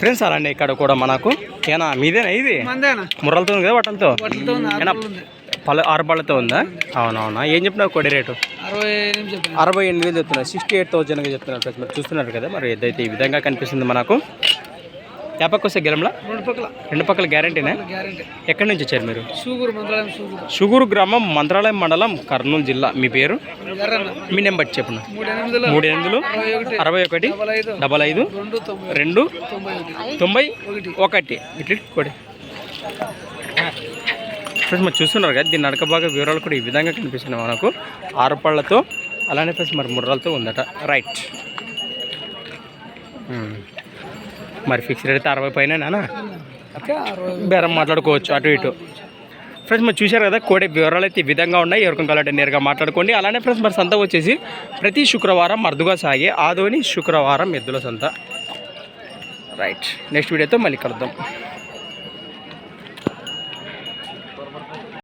Friends అలాండి ఇక్కడ కూడా మనకు ఏనా? మీదేనా ఇది? ముర్రలతో ఉంది కదా బట్టలతో? ఏనా? పలు ఆరు పళ్ళతో ఉందా? అవునవునా. ఏం చెప్పినావు కొడి రేటు? అరవై ఎనిమిది వేలు చెప్తున్నా సిక్స్టీ ఎయిట్ థౌజండ్గా చెప్తున్నారు ఫ్రెండ్స్. మీరు చూస్తున్నారు కదా మరి ఏదైతే ఈ విధంగా కనిపిస్తుంది మనకు. యాపక్ వస్తే గెలంలా? రెండు పక్కల. రెండు పక్కల గ్యారంటీనే? గ్యారెంటీ. ఎక్కడి నుంచి వచ్చారు మీరు? షుగర్ మంత్రాలయం షుగర్. గ్రామం మంత్రాలయం మండలం కర్నూలు జిల్లా. మీ పేరు? మీ నెంబర్ చెప్పండి మూడు ఎనిమిదిలో అరవై ఒకటి డబల్ ఐదు రెండు తొంభై ఒకటి ఇట్లా కొడి. ఫ్రెండ్స్ మరి చూస్తున్నారు కదా దీని నడక బాగా వివరాలు కూడా ఈ విధంగా కనిపిస్తున్నాయి మనకు. ఆరు పళ్ళతో అలానే ఫ్రెండ్స్ మరి ముర్రలతో ఉందట. రైట్. మరి ఫిక్స్డ్ అయితే అరవై పైన నానా బేరం మాట్లాడుకోవచ్చు అటు ఇటు. ఫ్రెండ్స్ మరి చూశారు కదా కోడి వివరాలు అయితే ఈ విధంగా ఉన్నాయి. ఎవరికి కావాలంటే నేరుగా మాట్లాడుకోండి. అలానే ఫ్రెండ్స్ మరి సంత వచ్చేసి ప్రతి శుక్రవారం మరుదుగా సాగే ఆదోని శుక్రవారం ఎద్దుల సంత. రైట్ నెక్స్ట్ వీడియోతో మళ్ళీ కలుద్దాం.